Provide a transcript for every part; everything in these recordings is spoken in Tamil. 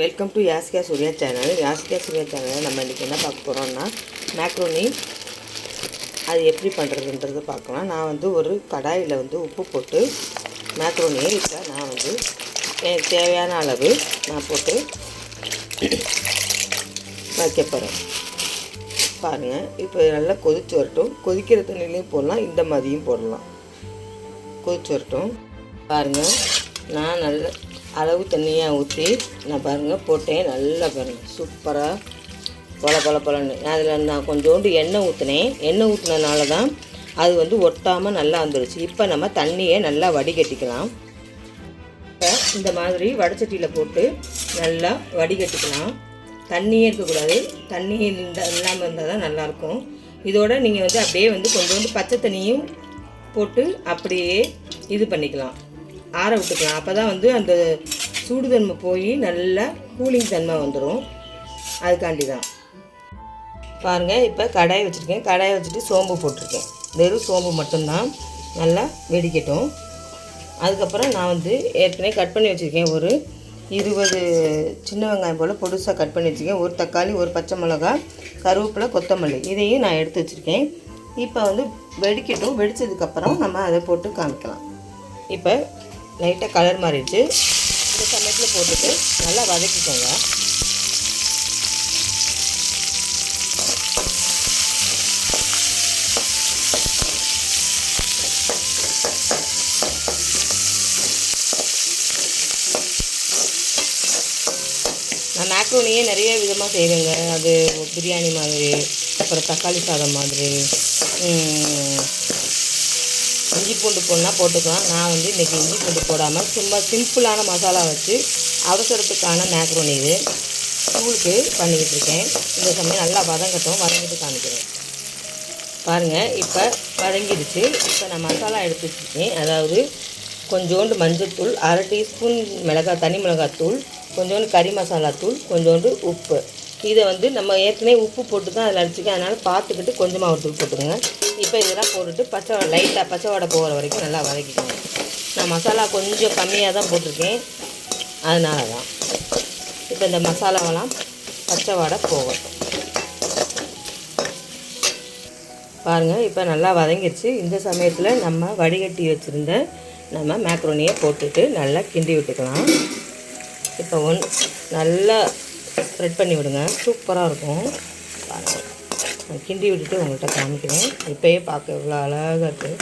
Welcome to Yaska Surya channel Yaska Surya சேனலில் நம்ம இன்றைக்கி என்ன பார்க்க போகிறோம்னா மேக்ரோனி அது எப்படி பண்ணுறதுன்றது பார்க்கலாம். நான் வந்து ஒரு கடாயில் வந்து உப்பு போட்டு மேக்ரோனியை இப்போ நான் வந்து எனக்கு தேவையான அளவு நான் போட்டு வைக்க போகிறேன் பாருங்கள் இப்போ நல்லா கொதிச்சு வரட்டும். கொதிக்கிற தண்ணிலையும் போடலாம் இந்த மாதிரியும் போடலாம். கொதிச்சு வரட்டும். பாருங்கள் நான் நல்ல அளவு தண்ணியாக ஊற்றி நான் பாருங்கள் போட்டேன். நல்லா பாருங்கள் சூப்பராக பொல பொல பொலன்னு அதில் நான் கொஞ்சோண்டு எண்ணெய் ஊற்றினேன் எண்ணெய் ஊற்றினனால தான் அது வந்து ஒட்டாமல் நல்லா வந்துடுச்சு இப்போ நம்ம தண்ணியை நல்லா வடிகட்டிக்கலாம். இப்போ இந்த மாதிரி வடச்சட்டியில் போட்டு நல்லா வடிகட்டிக்கலாம். தண்ணியே இருக்கக்கூடாது. தண்ணி இருந்தா- இல்லாமல் இருந்தால் தான் நல்லாயிருக்கும். இதோட நீங்கள் வந்து அப்படியே வந்து கொஞ்சோண்டு பச்சை தண்ணியும் போட்டு அப்படியே இது பண்ணிக்கலாம். ஆற விட்டுக்கலாம். அப்போ தான் வந்து அந்த சூடு தன்மை போய் நல்லா கூலிங் தன்மை வந்துடும் அதுக்காண்டி தான் பாருங்கள் இப்போ கடாயை வச்சுருக்கேன். கடாயை வச்சுட்டு சோம்பு போட்டிருக்கேன். வெறும் சோம்பு மட்டும்தான் நல்லா வெடிக்கட்டும். அதுக்கப்புறம் நான் வந்து ஏற்கனவே கட் பண்ணி வச்சுருக்கேன். ஒரு இருபது சின்ன வெங்காயம் போல் பொடுசாக கட் பண்ணி வச்சுருக்கேன். ஒரு தக்காளி ஒரு பச்சை மிளகா கருவேப்பிலை கொத்தமல்லி இதையும் நான் எடுத்து வச்சுருக்கேன். இப்போ வந்து வெடிக்கட்டும். வெடித்ததுக்கப்புறம் நம்ம அதை போட்டு காமிக்கலாம். இப்போ லைட்டாக கலர் மாறிடுச்சு. இந்த சமயத்தில் போட்டுட்டு நல்லா வதக்கிக்கோங்க. நான் மேக்ரோனியே நிறைய விதமாக செய்வேங்க. அது பிரியாணி மாதிரி அப்புறம் தக்காளி சாதம் மாதிரி. இஞ்சி பூண்டு போடனா போட்டுக்கலாம். நான் வந்து இன்றைக்கி இஞ்சி பூண்டு போடாமல் சும்மா சிம்பிளான மசாலா வச்சு அவசரத்துக்கான மேக்ரோனி இது ஸ்கூலுக்கு பண்ணிக்கிட்டு இருக்கேன். இந்த சமயம் நல்லா வதங்கட்டும். வதங்கிட்டு காமிக்கிறேன். பாருங்கள் இப்போ வதங்கிடுச்சு. இப்போ நான் மசாலா எடுத்து வச்சுருக்கேன். அதாவது கொஞ்சோண்டு மஞ்சத்தூள் அரை டீஸ்பூன் மிளகாய் தனி மிளகாத்தூள் கொஞ்சோண்டு கறி மசாலா தூள் கொஞ்சோண்டு உப்பு. இதை வந்து நம்ம ஏற்கனவே உப்பு போட்டு தான் அதில் அடிச்சுக்கேன் அதனால் பார்த்துக்கிட்டு கொஞ்சமாக ஒரு தூள் போட்டுக்கோங்க. இப்போ இதெல்லாம் போட்டுட்டு பச்சை லைட்டாக பச்சை வடை போகிற வரைக்கும் நல்லா வதக்கிக்கணும் நான் மசாலா கொஞ்சம் கம்மியாக தான் போட்டிருக்கேன். அதனால தான். இப்போ இந்த மசாலாவெல்லாம் பச்சை வடை போகட்டும் பாருங்கள் இப்போ நல்லா வதங்கிடுச்சு இந்த சமயத்தில் நம்ம வடிகட்டி வச்சுருந்த நம்ம மேக்ரோனியை போட்டுட்டு நல்லா கிண்டி விட்டுக்கலாம். இப்போ ஒன் நல்லா ஸ்ப்ரெட் பண்ணி விடுங்க. சூப்பராக இருக்கும். பாருங்கள் கிண்டி விட்டுட்டு உங்கள்கிட்ட காமிக்கிறேன். இப்போயே பார்க்க எவ்வளோ அழகாக இருக்குது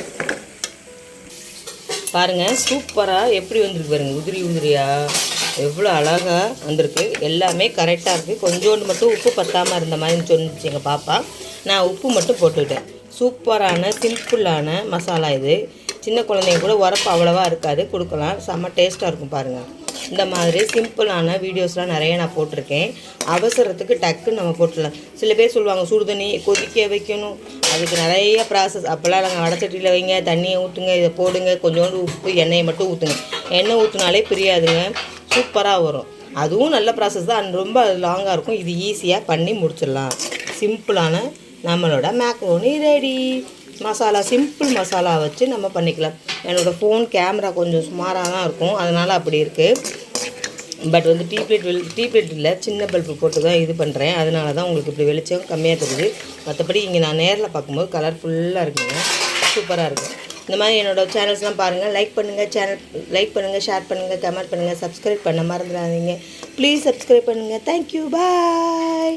பாருங்கள் சூப்பராக எப்படி வந்திருக்கு பாருங்கள் உதிரி உதிரியாக எவ்வளோ அழகாக வந்திருக்கு. எல்லாமே கரெக்டாக இருக்குது கொஞ்சோண்டு மட்டும் உப்பு பத்தாமல் இருந்த மாதிரி சொன்னிச்சு எங்கள் பாப்பா. நான் உப்பு மட்டும் போட்டுக்கிட்டேன் சூப்பரான சிம்பிளான மசாலா இது. சின்ன குழந்தைங்க கூட உரப்பு அவ்வளோவா இருக்காது. கொடுக்கலாம். செம்ம டேஸ்ட்டாக இருக்கும் பாருங்கள் இந்த மாதிரி சிம்பிளான வீடியோஸ்லாம் நிறைய நான் போட்டிருக்கேன். அவசரத்துக்கு டக்குன்னு நம்ம போட்டுடலாம். சில பேர் சொல்லுவாங்க சுடு தண்ணி கொதிக்க வைக்கணும். அதுக்கு நிறைய ப்ராசஸ் அப்போல்லாம் நாங்கள் வடச்சட்டியில் வைங்க தண்ணியை ஊற்றுங்க இதை போடுங்க. கொஞ்சோண்டு உப்பு எண்ணெயை மட்டும் ஊற்றுங்க எண்ணெய் ஊற்றினாலே பிரியாதுங்க. சூப்பராக வரும். அதுவும் நல்ல ப்ராசஸ் தான். ரொம்ப லாங்காக இருக்கும். இது ஈஸியாக பண்ணி முடிச்சிடலாம். சிம்பிளான நம்மளோட macaroni ready masala simple masala வச்சு நம்ம பண்ணிக்கலாம். என்னோடய ஃபோன் கேமரா கொஞ்சம் சுமாராக தான் இருக்கும். அதனால் அப்படி இருக்குது பட் வந்து டீ பிளேட் வெளி டீ பிளேட் இல்லை சின்ன பல்பு போட்டு தான் இது பண்ணுறேன் அதனால தான் உங்களுக்கு இப்படி வெளிச்சம் கம்மியாக தெரியுது. மற்றபடி இங்கே நான் நேரில் பார்க்கும்போது கலர்ஃபுல்லாக இருக்குங்க. சூப்பராக இருக்குது இந்த மாதிரி என்னோடய சேனல்ஸ்லாம் பாருங்கள் லைக் பண்ணுங்கள் சேனல் லைக் பண்ணுங்கள் ஷேர் பண்ணுங்கள் கமெண்ட் பண்ணுங்கள் சப்ஸ்கிரைப் பண்ண மறந்துடாதீங்க. ப்ளீஸ் சப்ஸ்கிரைப் பண்ணுங்கள் தேங்க்யூ பாய்